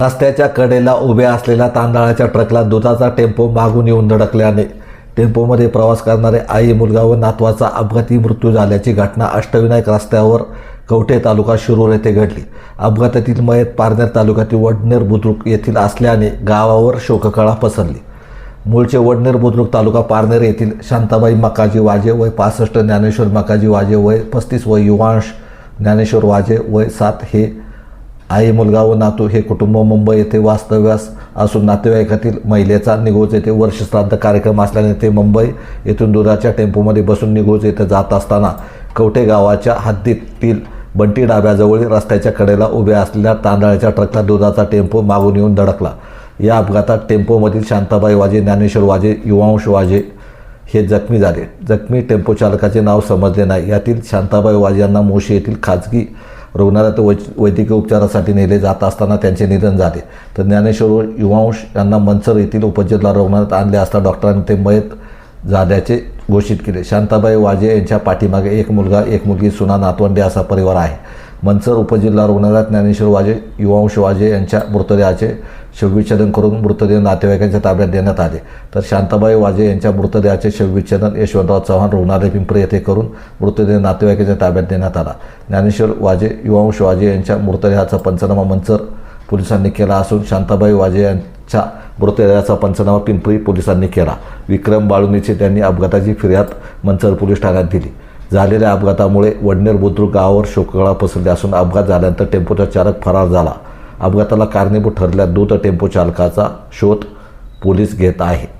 रस्त्याच्या कडेला उभ्या असलेल्या तांदळाच्या ट्रकला दुधाचा टेम्पो मागून येऊन धडकल्याने टेम्पोमध्ये प्रवास करणारे आई मुलगा व नातवाचा अपघाती मृत्यू झाल्याची घटना अष्टविनायक रस्त्यावर कवठे तालुका शिरूर येथे घडली. अपघातातील मयत पारनेर तालुक्यातील वडनेर बुद्रुक येथील असल्याने गावावर शोककळा पसरली. मूळचे वडनेर बुद्रुक तालुका पारनेर येथील शांताबाई मकाजी वाजे वय पासष्ट ज्ञानेश्वर मकाजी वाजे वय पस्तीस व युवांश ज्ञानेश्वर वाजे वय सात हे आई मुलगा व नातू हे कुटुंब मुंबई येथे वास्तव्यास असून नातेवाईकातील महिलेचा निघोज येथे वर्षश्राद्ध कार्यक्रम असल्याने ते मुंबई येथून दुधाच्या टेम्पोमध्ये बसून निघोज येथे जात असताना कवठे गावाच्या हद्दीतील बंटी डाब्याजवळील रस्त्याच्या कडेला उभ्या असलेल्या तांदळाच्या ट्रकला दुधाचा टेम्पो मागून येऊन धडकला. या अपघातात टेम्पोमधील शांताबाई वाजे ज्ञानेश्वर वाजे युवांश वाजे हे जखमी झाले. जखमी टेम्पो चालकाचे नाव समजले नाही. यातील शांताबाई वाजे यांना मोशी येथील खाजगी रुग्णालयात वै वैद्यकीय उपचारासाठी नेले जात असताना त्यांचे निधन झाले. तर ज्ञानेश्वर युवांश यांना मनसर येथील उपजिल्हा रुग्णालयात आणले असता डॉक्टरांनी ते मयत झाल्याचे घोषित केले. शांताबाई वाजे यांच्या पाठीमागे एक मुलगा एक मुलगी सुना नातवंडे असा परिवार आहे. मंचर उपजिल्हा रुग्णालयात ज्ञानेश्वर वाजे युवांश वाजे यांच्या मृतदेहाचे शवविच्छेदन करून मृतदेह नातेवाईकांच्या ताब्यात देण्यात आले. तर शांताबाई वाजे यांच्या मृतदेहाचे शवविच्छेदन यशवंतराव चव्हाण रुग्णालय पिंपरी येथे करून मृतदेह नातेवाईकांच्या ताब्यात देण्यात आला. ज्ञानेश्वर वाजे युवांश वाजे यांच्या मृतदेहाचा पंचनामा मंचर पोलिसांनी केला असून शांताबाई वाजे यांच्या मृतदेहाचा पंचनामा पिंपरी पोलिसांनी केला. विक्रम बाळुनीचे त्यांनी अपघाताची फिर्याद मंचर पोलीस ठाण्यात दिली. झालेल्या अपघातामुळे वडनेर बुद्रुक गावावर शोककळा पसरली असून अपघात झाल्यानंतर टेम्पोचा चालक फरार झाला. अपघाताला कारणीभूत ठरल्या दूत टेम्पो चालकाचा शोध पोलीस घेत आहे